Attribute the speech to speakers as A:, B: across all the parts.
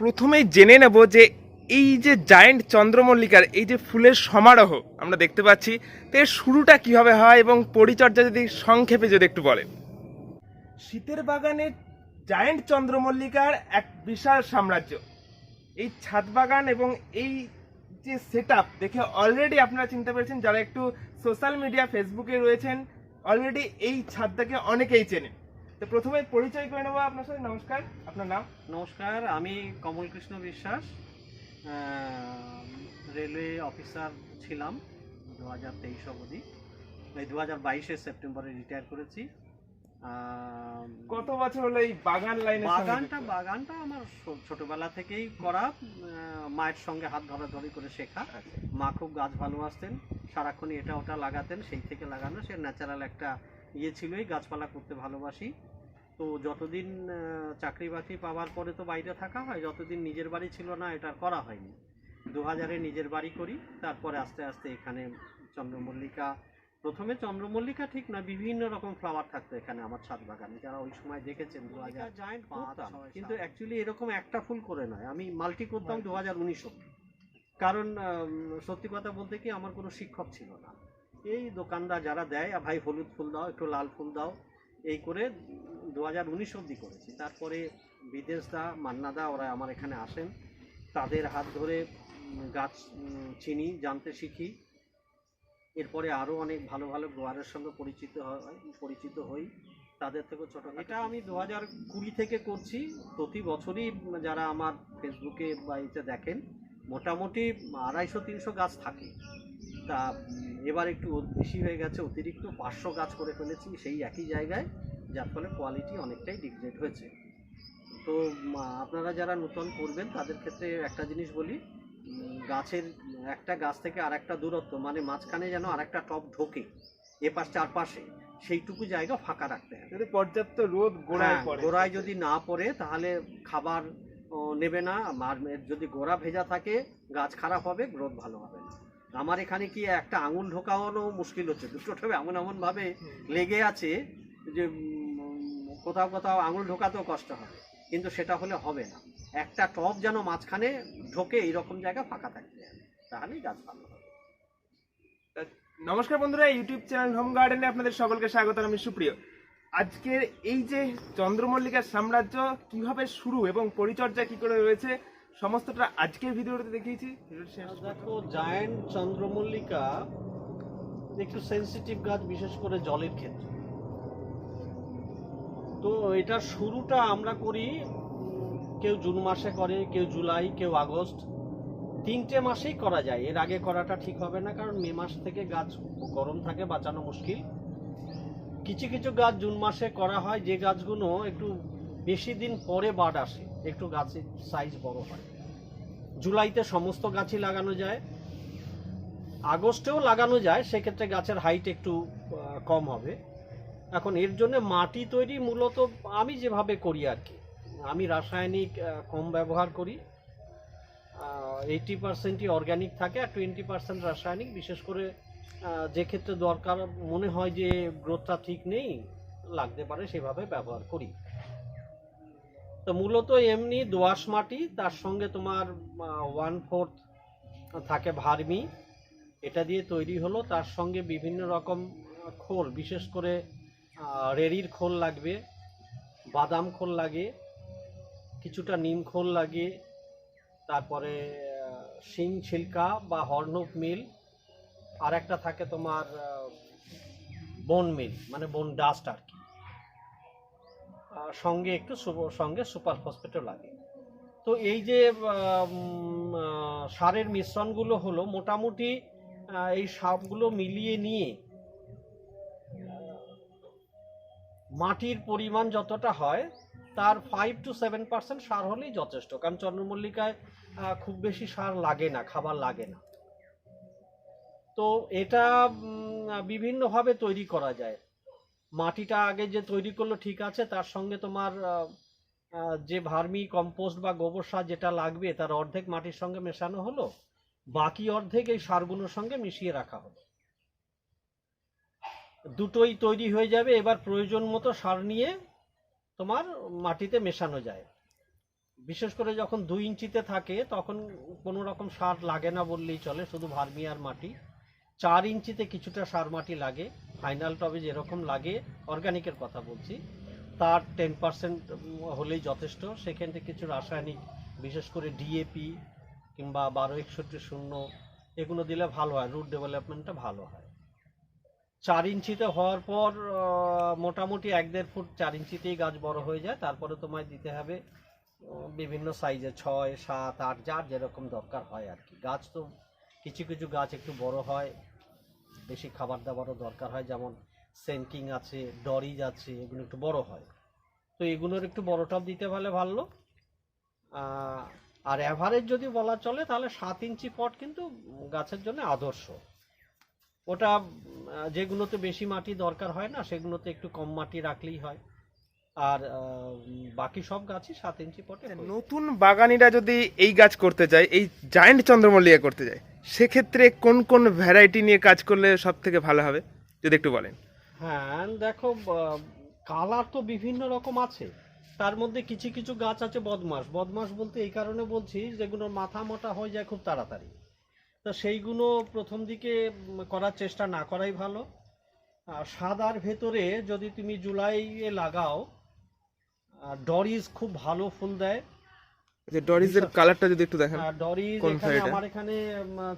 A: প্রথমেই জেনে নেব যে এই যে জায়েন্ট চন্দ্রমল্লিকার এই যে ফুলের সমারোহ আমরা দেখতে পাচ্ছি, তো এর শুরুটা কীভাবে হয় এবং পরিচর্যা যদি সংক্ষেপে যদি একটু বলেন। শীতের বাগানে জায়েন্ট চন্দ্রমল্লিকার এক বিশাল সাম্রাজ্য। এই ছাদ বাগান এবং এই যে সেট দেখে অলরেডি আপনারা চিনতে পেরেছেন, যারা একটু সোশ্যাল মিডিয়া ফেসবুকে রয়েছেন অলরেডি এই ছাদটাকে অনেকেই চেনেন। তো প্রথমে পরিচয় করে নেব আপনার সাথে। নমস্কার আপনার নাম?
B: নমস্কার আমি কমল কৃষ্ণ বিশ্বাস রেলওয়ে অফিসার ছিলাম দু হাজার তেইশ অবধি। এই দু হাজার বাইশে সেপ্টেম্বরে রিটায়ার করেছি।
A: কত বছর হলো এই বাগান লাইনে
B: বাগানটা বাগানটা আমার ছোটবেলা থেকেই করা। মায়ের সঙ্গে হাত ধরাধরি করে শেখা। মা খুব গাছ ভালোবাসতেন সারাক্ষণ এটা ওটা লাগাতেন সেই থেকে লাগানো। সে ন্যাচারাল একটা ইয়ে ছিলই গাছপালা করতে ভালোবাসি। তো যতদিন চাকরি বাকরি পাওয়ার পরে তো বাইরে থাকা হয় যতদিন নিজের বাড়ি ছিল না এটা করা হয়নি। দু হাজারে নিজের বাড়ি করি তারপরে আস্তে আস্তে এখানে চন্দ্রমল্লিকা প্রথমে চন্দ্রমল্লিকা ঠিক না বিভিন্ন রকম ফ্লাওয়ার থাকতো এখানে আমার ছাদ বাগানে যারা ওই সময় দেখেছেন দু হাজার কিন্তু অ্যাকচুয়ালি এরকম একটা ফুল করে নয় আমি মাল্টি করতাম দু হাজার উনিশ কারণ সত্যি কথা বলতে কি আমার কোনো শিক্ষক ছিল না। এই দোকানদার যারা দেয় ভাই হলুদ ফুল দাও একটু লাল ফুল দাও। এই করে দু হাজার উনিশ অব্দি করেছি। তারপরে বিদেশ দা মান্না দা ওরা আমার এখানে আসেন। তাদের হাত ধরে গাছ চিনি জানতে শিখি। এরপরে আরও অনেক ভালো ভালো গোয়ারের সঙ্গে পরিচিত হয় পরিচিত হই। তাদের থেকে ছোট এটা আমি দু হাজার কুড়ি থেকে করছি। প্রতি বছরই যারা আমার ফেসবুকে বা এতে দেখেন মোটামুটি আড়াইশো তিনশো গাছ থাকে। তা এবার একটু বেশি হয়ে গেছে অতিরিক্ত পাঁচশো গাছ করে ফেলেছি। সেই একই জায়গায় যার ফলে কোয়ালিটি অনেকটাই ডিগ্রেড হয়েছে। তো আপনারা যারা নতুন করবেন তাদের ক্ষেত্রে একটা জিনিস বলি গাছের একটা গাছ থেকে আর একটা দূরত্ব মানে মাঝখানে যেন আর একটা টপ ঢোকে এপাশ পাশ চারপাশে সেইটুকু জায়গা ফাঁকা রাখতে হবে।
A: যদি পর্যাপ্ত রোদ গোড়ায়
B: হ্যাঁ, গোড়ায় যদি না পড়ে তাহলে খাবার নেবে না আর যদি গোড়া ভেজা থাকে গাছ খারাপ হবে গ্রোথ ভালো হবে না। আমার এখানে কি একটা আঙুল ঢোকানো মুশকিল হচ্ছে? দুটো ঠোবে এমন এমন ভাবে লেগে আছে যে কোথাও কোথাও আঙুল ঢোকাতেও কষ্ট হবে। কিন্তু সেটা হলে হবে না। একটা টব যেন মাঝখানে ঢোকে এইরকম জায়গা ফাঁকা থাকতে হবে তাহলেই গাছ ভালো হবে।
A: নমস্কার বন্ধুরা ইউটিউব চ্যানেল হোম গার্ডেনে আপনাদের সকলকে স্বাগত আমি সুপ্রিয়। আজকের এই যে চন্দ্রমল্লিকার সাম্রাজ্য কীভাবে শুরু এবং পরিচর্যা কি করে রয়েছে সমস্তটা আজকের ভিডিওতে দেখিয়েছি।
B: দেখো জায়ান্ট চন্দ্রমল্লিকা একটু সেনসিটিভ গাছ বিশেষ করে জলের ক্ষেত্রে। তো এটা শুরুটা আমরা করি কেউ জুন মাসে করে, কেউ জুলাই, কেউ আগস্ট। তিনটে মাসেই করা যায়। এর আগে করাটা ঠিক হবে না, কারণ মে মাস থেকে গাছ গরম থাকে, বাঁচানো মুশকিল। কিছু কিছু গাছ জুন মাসে করা হয়, যে গাছগুলো একটু বেশি দিন পরে বাড আসে, একটু গাছের সাইজ বড় হয়। জুলাইতে সমস্ত গাছই লাগানো যায়। আগস্টেও লাগানো যায়, সেক্ষেত্রে গাছের হাইট একটু কম হবে। এখন এর জন্য মাটি তৈরি মূলত আমি যেভাবে করি আর কি। আমি রাসায়নিক কম ব্যবহার করি। এইটি পার্সেন্টই অর্গ্যানিক থাকে আর টোয়েন্টি পার্সেন্ট রাসায়নিক। বিশেষ করে যে ক্ষেত্রে দরকার, মনে হয় যে গ্রোথটা ঠিক নেই, লাগতে পারে সেভাবে ব্যবহার করি। তো মূলত এমনি দোআঁশ মাটি, তার সঙ্গে তোমার ওয়ান ফোর্থ থাকে ভার্মি। এটা দিয়ে তৈরি হলো। তার সঙ্গে বিভিন্ন রকম খোল, বিশেষ করে রেড়ির খোল লাগবে, বাদাম খোল লাগে, কিছুটা নিম খোল লাগে, তারপরে শিং, ছিলকা বা হর্নপ মিল, আর একটা থাকে তোমার বোন মিল মানে বোন ডাস্ট আর কি। সঙ্গে একটু সঙ্গে সুপার ফসফেটও লাগে। তো এই যে সারের মিশ্রণগুলো হলো, মোটামুটি এই সবগুলো মিলিয়ে নিয়ে মাটির পরিমাণ যতটা হয়, তার ফাইভ টু সেভেন পার্সেন্ট সার হলেই যথেষ্ট। কারণ চন্দ্রমল্লিকায় খুব বেশি সার লাগে না, খাবার লাগে না। তো এটা বিভিন্নভাবে তৈরি করা যায়। মাটিটা আগে যে তৈরি করল ঠিক আছে, তার সঙ্গে তোমার যে ভার্মি, কম্পোস্ট বা গোবর সার যেটা লাগবে, তার অর্ধেক মাটির সঙ্গে মেশানো হলো, বাকি অর্ধেক এই সারগুলোর সঙ্গে মিশিয়ে রাখা হলো। দুটোই তৈরি হয়ে যাবে, এবার প্রয়োজন মতো সার নিয়ে তোমার মাটিতে মেশানো যায়। বিশেষ করে যখন দুই ইঞ্চিতে থাকে, তখন কোনো রকম সার লাগে না বললেই চলে, শুধু ভার্মি আর মাটি। চার ইঞ্চিতে কিছুটা সার মাটি লাগে, ফাইনাল টবে যেরকম লাগে, অর্গানিকের কথা বলছি। তার টেন পার্সেন্ট হলেই যথেষ্ট। সেখান থেকে কিছু রাসায়নিক, বিশেষ করে ডিএপি কিংবা বারো একষট্টি শূন্য, এগুলো দিলে ভালো হয়, রুট ডেভেলপমেন্টটা ভালো হয়। চার ইঞ্চিতে হওয়ার পর মোটামুটি এক দেড় ফুট চার ইঞ্চিতেই গাছ বড় হয়ে যায়। তারপরে তোমায় দিতে হবে বিভিন্ন সাইজে ছয়, সাত, আট, যার যেরকম দরকার হয় আর কি। গাছ তো কিছু কিছু গাছ একটু বড় হয়, বেশি খাবার দাবারও দরকার হয়, যেমন সেনকিং আছে ডরিজ আছে, এগুলো একটু বড় হয়। তো এগুলোর একটু বড় টপ দিতে পারলে ভালো। আর অ্যাভারেজ যদি বলা চলে, তাহলে সাত ইঞ্চি পট কিন্তু গাছের জন্য আদর্শ। ওটা যেগুলোতে বেশি মাটি দরকার হয় না সেগুলোতে একটু কম মাটি রাখলেই হয়। আর বাকি সব গাছই সাত ইঞ্চি পটে
A: নতুন বাগানিরা যদি এই গাছ করতে চায় এই জায়েন্ট চন্দ্রমল্লিকা করতে চায় সেক্ষেত্রে কোন কোন ভ্যারাইটি নিয়ে কাজ করলে সব থেকে ভালো হবে? যদি একটু বলেন।
B: হ্যাঁ দেখো কালার তো বিভিন্ন রকম আছে। তার মধ্যে কিছু কিছু গাছ আছে বদমাস। বদমাস বলতে এই কারণে বলছি যেগুলোর মাথা মোটা হয়ে যায় খুব তাড়াতাড়ি। তো সেইগুলো প্রথম দিকে করার চেষ্টা না করাই ভালো। আর সাদার ভেতরে যদি তুমি জুলাইয়ে লাগাও ডরিজ খুব ভালো ফুল দেয়।
A: যে ডরিজের কালারটা যদি একটু দেখেন
B: আর ডরিজ এখানে আমার এখানে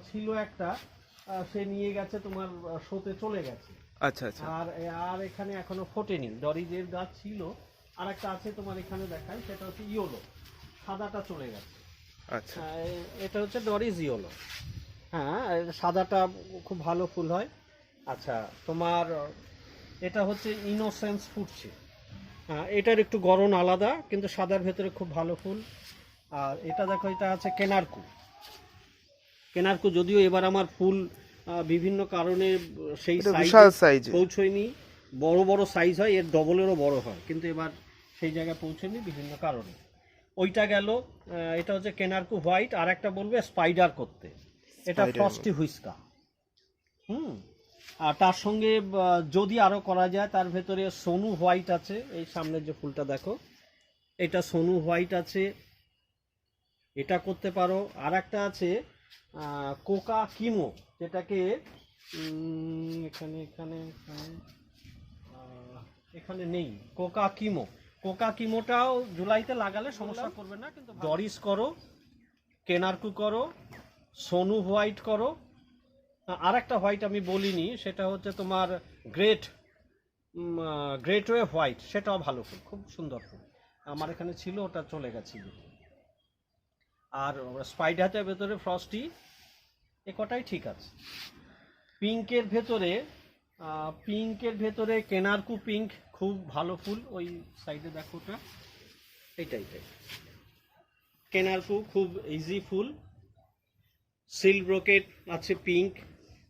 B: ছিল একটা সে নিয়ে গেছে তোমার শোতে চলে গেছে।
A: আচ্ছা আচ্ছা।
B: আর আর এখানে এখনও ফোটেনি। ডরিজের গাছ ছিল। আর একটা আছে তোমার এখানে দেখাই সেটা হচ্ছে ইয়োলো। সাদাটা চলে গেছে।
A: আচ্ছা।
B: এটা হচ্ছে ডরিজ ইয়োলো। হ্যাঁ সাদাটা খুব ভালো ফুল হয়। আচ্ছা তোমার এটা হচ্ছে ইনোসেন্স ফুটছে। হ্যাঁ এটার একটু গরম আলাদা কিন্তু সাদার ভেতরে খুব ভালো ফুল। আর এটা দেখো এটা আছে কেনারকু। কেনারকু যদিও এবার আমার ফুল বিভিন্ন কারণে সেই
A: সাইজ
B: পৌঁছয়নি। বড় বড় সাইজ হয় এর ডবলেরও বড় হয় কিন্তু এবার সেই জায়গায় পৌঁছয়নি বিভিন্ন কারণে। ওইটা গেল এটা হচ্ছে কেনারকু হোয়াইট আর একটা বলবে স্পাইডার করতে। এটা ফ্রস্টি হুইস্কা হুম? আর তার সঙ্গে যদি আরও করা যায় তার ভেতরে সোনু হোয়াইট আছে। এই সামনের যে ফুলটা দেখো এটা সোনু হোয়াইট আছে। এটা করতে পারো। আর একটা আছে আহ, কোকা কিমো যেটাকে এখানে এখানে এখানে নেই। কোকা কিমো। কোকা কিমোটাও জুলাইতে লাগালে সমস্যা করবে না কিন্তু ডরিস করো কেনারকু করো সোনু হোয়াইট করো। আর একটা হোয়াইট আমি বলিনি, সেটা হচ্ছে তোমার গ্রেট গ্রেট ওয়ে হোয়াইট, সেটাও ভালো ফুল, খুব সুন্দর ফুল। আমার এখানে ছিল, ওটা চলে গেছে আর স্পাইডারটার ভেতরে ফ্রস্টি, এ কটাই ঠিক আছে। পিঙ্কের ভেতরে পিঙ্কের ভেতরে কেনারকু পিঙ্ক, খুব ভালো ফুল, ওই সাইডে দেখো ওটা। এইটা এইটাই কেনারকু খুব ইজি ফুল। সিল্ক ব্রোকেট আছে পিঙ্ক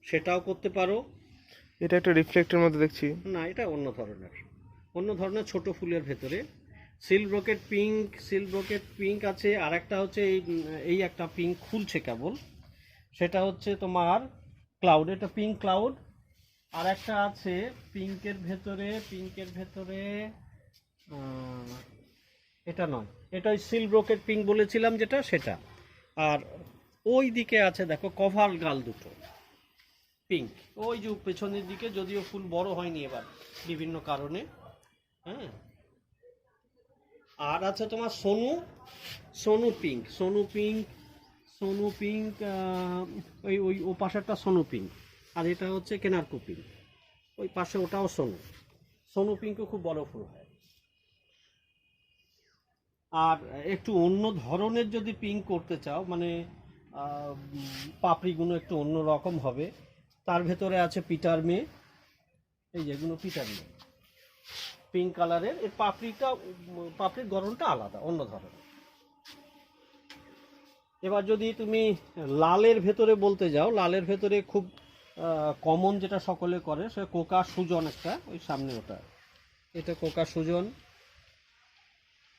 B: সেটাও করতে পারো।
A: এটা একটা রিফ্লেক্টের মধ্যে দেখছি।
B: না এটা অন্য ধরনের। অন্য ধরনের ছোট ফুলের ভেতরে। Silk brocade pink silk brocade pink আছে। আর একটা হচ্ছে এই এই একটা পিঙ্ক খুলছে কেবল। সেটা হচ্ছে তোমার ক্লাউড এটা পিঙ্ক ক্লাউড আর একটা আছে পিঙ্কের ভেতরে পিঙ্কের ভেতরে এটা নয়। এটা ওই সিল্ক ব্রোকেট পিঙ্ক বলেছিলাম যেটা সেটা। আর ওই দিকে আছে, দেখো কভার গাল দুটো। পিঙ্ক ওই যে পেছনের দিকে, যদিও ফুল বড় হয়নি এবার, বিভিন্ন কারণে। হ্যাঁ। আর আছে তোমার Sonu. Sonu pink Sonu pink Sonu pink ওই ওই, ও পাশেরটা সোনু পিঙ্ক আর এটা হচ্ছে কেনারকু পিঙ্ক ওই পাশে ওটাও সোনু। সোনু পিঙ্কও খুব বড় ফুল হয়। আর একটু অন্য ধরনের যদি পিঙ্ক করতে চাও মানে পাপড়িগুলো একটু অন্য রকম হবে। তার ভেতরে আছে পিটার মে। এই যেগুলো পিটার মে। পিঙ্ক কালারের। এর পাপড়িটা, পাপড়ির গরমটা আলাদা, অন্য ধরনের। এবার যদি তুমি লালের ভেতরে বলতে যাও, লালের ভেতরে খুব কমন যেটা সকলে করে, সে কোকা সুজন একটা, ওই সামনে ওটা। এটা কোকা সুজন।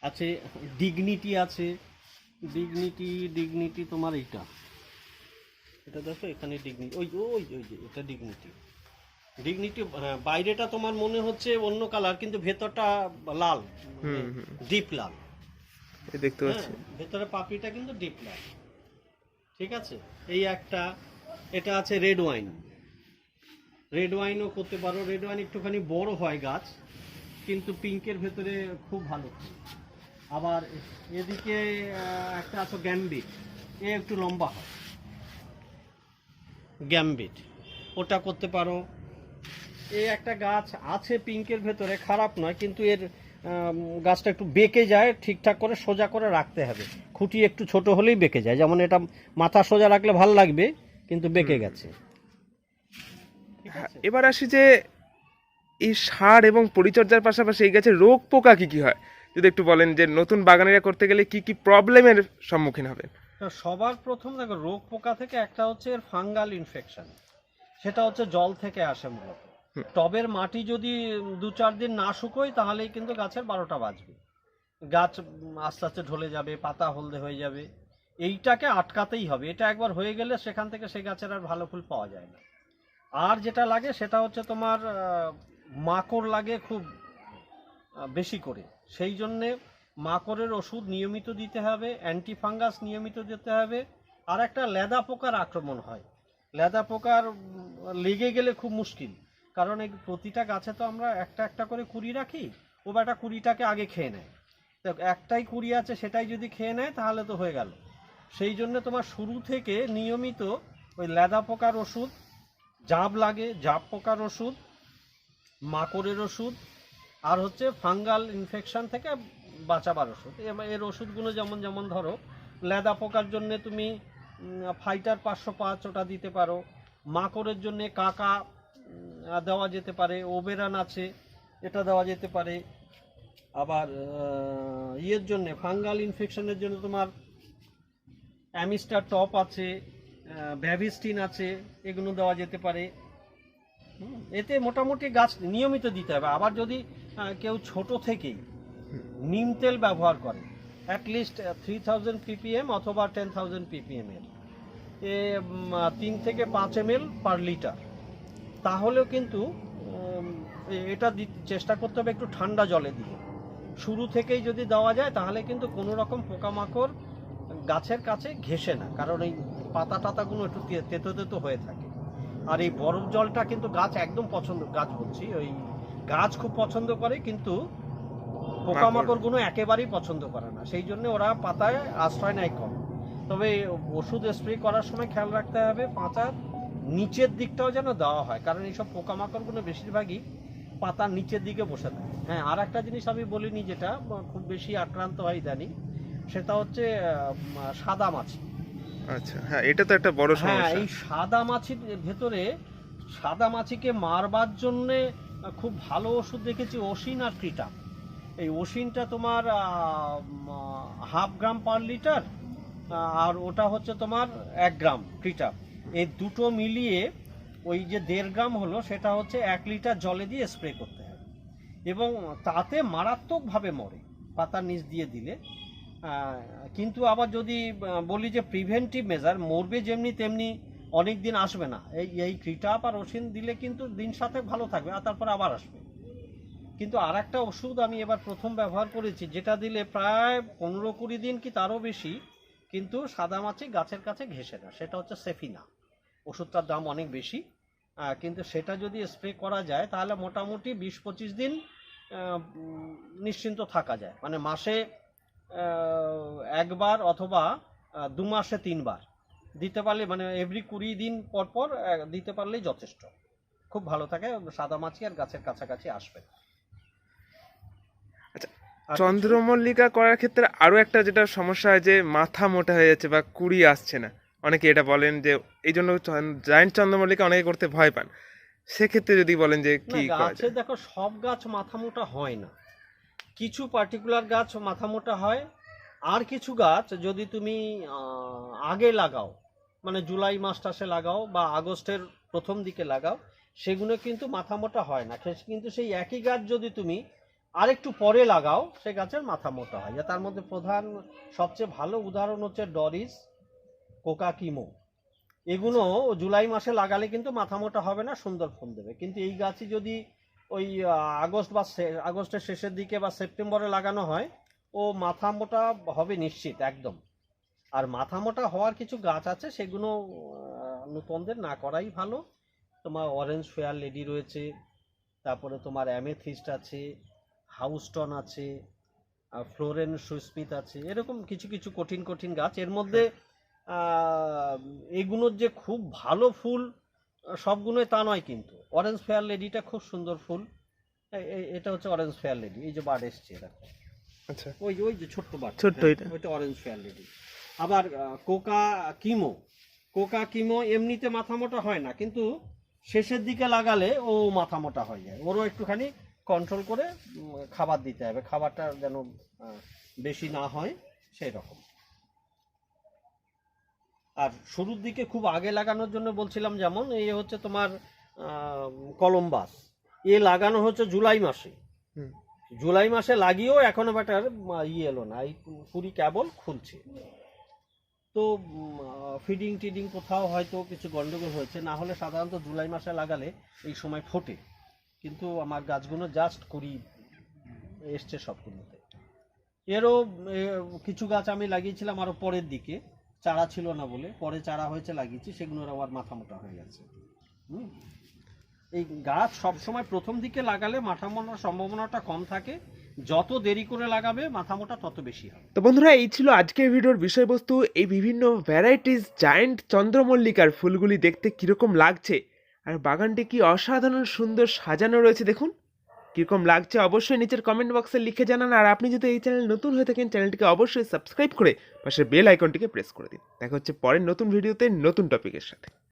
B: আছে ডিগনিটি আছে। ডিগনিটি ডিগনিটি তোমার এইটা। এটা দেখো এখানে ডিগনিটি ওই ওই ওই যে এটা ডিগনিটি ডিগনিটি বাইরেটা তোমার মনে হচ্ছে অন্য কালার কিন্তু ভেতরটা লাল। ডিপ লাল।
A: এই দেখতে পাচ্ছি।
B: হ্যাঁ, ভেতরে পাপড়িটা কিন্তু ডিপ লাল। ঠিক আছে? এই একটা এটা আছে রেড ওয়াইন রেড ওয়াইনও করতে পারো। রেড ওয়াইন একটুখানি বড় হয় গাছ কিন্তু পিঙ্কের ভেতরে খুব ভালো। আবার এদিকে একটা আছে গ্যাম্বিট এ একটু লম্বা হয়। গ্যাম্বিট ওটা করতে পারো। এ একটা গাছ আছে পিঙ্কের ভেতরে খারাপ নয় কিন্তু এর গাছটা একটু বেঁকে যায় ঠিকঠাক করে সোজা করে রাখতে হবে। খুঁটি একটু ছোট হলেই বেঁকে যায়। যেমন এটা মাথা সোজা রাখলে ভালো লাগবে কিন্তু বেঁকে গেছে। ঠিক
A: হ্যাঁ,
B: আছে?
A: এবার আসি যে এই সার এবং পরিচর্যার পাশাপাশি এই গাছে রোগ পোকা কি কি হয়? যদি একটু বলেন যে নতুন বাগানেরা করতে গেলে কি কি প্রবলেমের সম্মুখীন হবেন
B: সবার প্রথম দেখো রোগ পোকা থেকে একটা হচ্ছে এর ফাঙ্গাল ইনফেকশন। সেটা হচ্ছে জল থেকে আসে মূলত। টবের মাটি যদি দু চার দিন না শুকোয় তাহলেই কিন্তু গাছের বারোটা বাজবে। গাছ আস্তে আস্তে ঢলে যাবে পাতা হলদে হয়ে যাবে। এইটাকে আটকাতেই হবে। এটা একবার হয়ে গেলে সেখান থেকে সেই গাছের আর ভালো ফুল পাওয়া যায় না। আর যেটা লাগে সেটা হচ্ছে তোমার মাকড় লাগে খুব বেশি করে। সেই জন্যে মাকড়ের ওষুধ নিয়মিত দিতে হবে, অ্যান্টিফাঙ্গাস নিয়মিত দিতে হবে, আর একটা লেদা পোকার আক্রমণ হয়। লেদা পোকার লেগে গেলে খুব মুশকিল, কারণ এই প্রতিটা গাছে তো আমরা একটা একটা করে কুড়ি রাখি, ও বেটা কুড়িটাকে আগে খেয়ে নেয়। তো একটাই কুড়ি আছে, সেটাই যদি খেয়ে নেয়, তাহলে তো হয়ে গেল। সেই জন্য তোমার শুরু থেকে নিয়মিত ওই লেদা পোকার ওষুধ, জাব লাগে, জাব পোকার ওষুধ, মাকড়ের ওষুধ আর হচ্ছে ফাঙ্গাল ইনফেকশন থেকে বাঁচাবার ওষুধ। এর ওষুধগুলো যেমন যেমন ধরো, লেদা পোকার জন্য তুমি ফাইটার পাঁচশো পাঁচ ওটা দিতে পারো। মাকড়ের জন্য কাকা দেওয়া যেতে পারে। ওবেরান আছে, এটা দেওয়া যেতে পারে। আবার ইয়ের জন্য, ফাঙ্গাল ইনফেকশনের জন্য তোমার অ্যামিস্টার টপ আছে ভ্যাভিস্টিন আছে, এগুলো দেওয়া যেতে পারে। এতে মোটামুটি গাছ নিয়মিত দিতে হবে। আবার যদি কেউ ছোট থেকেই নিম তেল ব্যবহার করে at least three thousand PPM অথবা টেন থাউজেন্ড পিপিএম এর। এ তিন থেকে পাঁচ এম পার লিটার তাহলেও কিন্তু এটা চেষ্টা করতে হবে একটু ঠান্ডা জলে দিয়ে। শুরু থেকেই যদি দেওয়া যায়, তাহলে কিন্তু কোনো রকম পোকামাকড় গাছের কাছে ঘেসে না। কারণ এই পাতা টাতাগুলো একটু তেতো তেতো হয়ে থাকে। আর এই বরফ জলটা কিন্তু গাছ একদম পছন্দ গাছ বলছি ওই গাছ খুব পছন্দ করে কিন্তু পোকামাকড়গুলো একেবারেই পছন্দ করে না। সেই জন্য ওরা পাতায় আশ্রয় নেয় কম। তবে ওষুধ স্প্রে করার সময় খেয়াল রাখতে হবে পাতার নিচের দিকটাও যেন দেওয়া হয় কারণ এইসব পোকামাকড়গুলো বেশিরভাগই পাতার নিচের দিকে বসে থাকে। হ্যাঁ আর একটা জিনিস আমি বলিনি যেটা খুব বেশি আক্রান্ত হয় ইদানিং সেটা হচ্ছে সাদা মাছি।
A: আচ্ছা হ্যাঁ এটা তো একটা বড়
B: হ্যাঁ
A: সমস্যা।
B: এই সাদা মাছির ভেতরে সাদা মাছিকে মারবার জন্যে খুব ভালো ওষুধ দেখেছি ওসিন আর ক্রিটা এই ওসিনটা তোমার হাফ গ্রাম পার লিটার আর ওটা হচ্ছে তোমার এক গ্রাম ক্রিটা এই দুটো মিলিয়ে ওই যে দেড় গ্রাম হলো সেটা হচ্ছে এক লিটার জলে দিয়ে স্প্রে করতে হবে এবং তাতে মারাত্মকভাবে মরে পাতার নিচ দিয়ে দিলে। কিন্তু আবার যদি বলি যে প্রিভেন্টিভ মেজার মরবে যেমনি তেমনি অনেক দিন আসবে না। এই এই ক্রিটাপ আর ওষুধ দিলে কিন্তু দিন সাথে ভালো থাকবে, আর তারপর আবার আসবে। কিন্তু আর একটা ওষুধ আমি এবার প্রথম ব্যবহার করেছি, যেটা দিলে প্রায় পনেরো কুড়ি দিন কি তারও বেশি, কিন্তু সাদা মাছি গাছের কাছে ঘেসে না, সেটা হচ্ছে সেফিনা ওষুধটার দাম অনেক বেশি কিন্তু সেটা যদি স্প্রে করা যায়, তাহলে মোটামুটি বিশ পঁচিশ দিন নিশ্চিন্ত থাকা যায়। মানে মাসে একবার অথবা দু মাসে তিনবার। দিতে পারলে মানে এভরি কুড়ি দিন পর পর দিতে পারলেই যথেষ্ট। খুব ভালো থাকে সাদা মাছি আর গাছের কাছাকাছি আসবে।
A: আচ্ছা? চন্দ্রমল্লিকা করার ক্ষেত্রে আরও একটা যেটা সমস্যা হয় যে মাথা মোটা হয়ে যাচ্ছে বা কুড়ি আসছে না। অনেকে এটা বলেন যে এই জন্য জায়েন্ট চন্দ্রমল্লিকা অনেকে করতে ভয় পান। সেক্ষেত্রে যদি বলেন যে কি
B: গাছে দেখো সব গাছ মাথা মোটা হয় না। কিছু পার্টিকুলার গাছ মাথা মোটা হয়, আর কিছু গাছ যদি তুমি আগে লাগাও মানে জুলাই মাসটাসে লাগাও বা আগস্টের প্রথম দিকে লাগাও, সেগুলো কিন্তু মাথা মোটা হয় না। কিন্তু সেই একই গাছ যদি তুমি আরেকটু পরে লাগাও, সে গাছের মাথা মোটা হয়। যা তার মধ্যে প্রধান, সবচেয়ে ভালো উদাহরণ হচ্ছে ডরিস কোকা কিমো এগুলো জুলাই মাসে লাগালে কিন্তু মাথা মোটা হবে না, সুন্দর ফুল দেবে। কিন্তু এই গাছই যদি ওই আগস্ট বা আগস্টের শেষের দিকে বা সেপ্টেম্বরে লাগানো হয়, ও মাথা মোটা হবে নিশ্চিত, একদম। আর মাথা মোটা হওয়ার কিছু গাছ আছে, সেগুলো নূতনদের না করাই ভালো। তোমার অরেঞ্জ ফেয়ার লেডি রয়েছে, তারপরে তোমার অ্যামেথিস্ট আছে হাউস্টন আছে ফ্লোরেন সুস্মিত আছে, এরকম কিছু কিছু কঠিন কঠিন গাছ। এর মধ্যে এগুলোর যে খুব ভালো ফুল, সবগুলোই তা নয় কিন্তু। অরেঞ্জ ফেয়ার লেডিটা খুব সুন্দর ফুল। এটা হচ্ছে অরেঞ্জ ফেয়ার লেডি এই যে বার্ড এসছে দেখো।
A: আচ্ছা।
B: ওই ওই যে ছোট্ট বাট
A: ছোট্ট এটা।
B: ওইটা অরেঞ্জ ফেয়ার লেডি আবার কোকা কিমো কোকা কিমো এমনিতে মাথা মোটা হয় না কিন্তু শেষের দিকে লাগালে ও মাথা মোটা হয়ে যায়। ওরও একটুখানি কন্ট্রোল করে খাবার দিতে হবে। খাবারটা যেন বেশি না হয় সেই রকম। আর শুরুর দিকে খুব আগে লাগানোর জন্য বলছিলাম যেমন এই হচ্ছে তোমার কলম্বাস। এ লাগানো হচ্ছে জুলাই মাসে। জুলাই মাসে লাগিয়েও এখনও ব্যাটার ইয়ে এলো না। এই কুড়ি কেবল খুলছে। তো ফিডিং টিডিং কোথাও হয়তো কিছু গন্ডগোল হয়েছে। না হলে সাধারণত জুলাই মাসে লাগালে এই সময় ফোটে। কিন্তু আমার গাছগুলো জাস্ট কুড়ি এসছে সবগুলোতে। এরও কিছু গাছ আমি লাগিয়েছিলাম আরও পরের দিকে। চারা ছিল না বলে। পরে চারা হয়েছে লাগিয়েছি সেগুলোর আবার মাথা মোটা হয়ে গেছে। এই গাছ সবসময় প্রথম দিকে লাগালে মাথা মোটার সম্ভাবনাটা কম থাকে। যত দেরি করে লাগাবে মাথা মোটা তত বেশি হবে।
A: তো বন্ধুরা, এই ছিল আজকের ভিডিওর বিষয়বস্তু। এই বিভিন্ন ভ্যারাইটিস জায়েন্ট চন্দ্রমল্লিকার ফুলগুলি দেখতে কীরকম লাগছে? আর বাগানটি কি অসাধারণ সুন্দর সাজানো রয়েছে দেখুন। কীরকম লাগছে অবশ্যই নিচের কমেন্ট বক্সে লিখে জানান। আর আপনি যদি এই চ্যানেল নতুন হয়ে থাকেন চ্যানেলটিকে অবশ্যই সাবস্ক্রাইব করে পাশে বেল আইকনটিকে প্রেস করে দিন। দেখা হচ্ছে পরের নতুন ভিডিওতে নতুন টপিকের সাথে।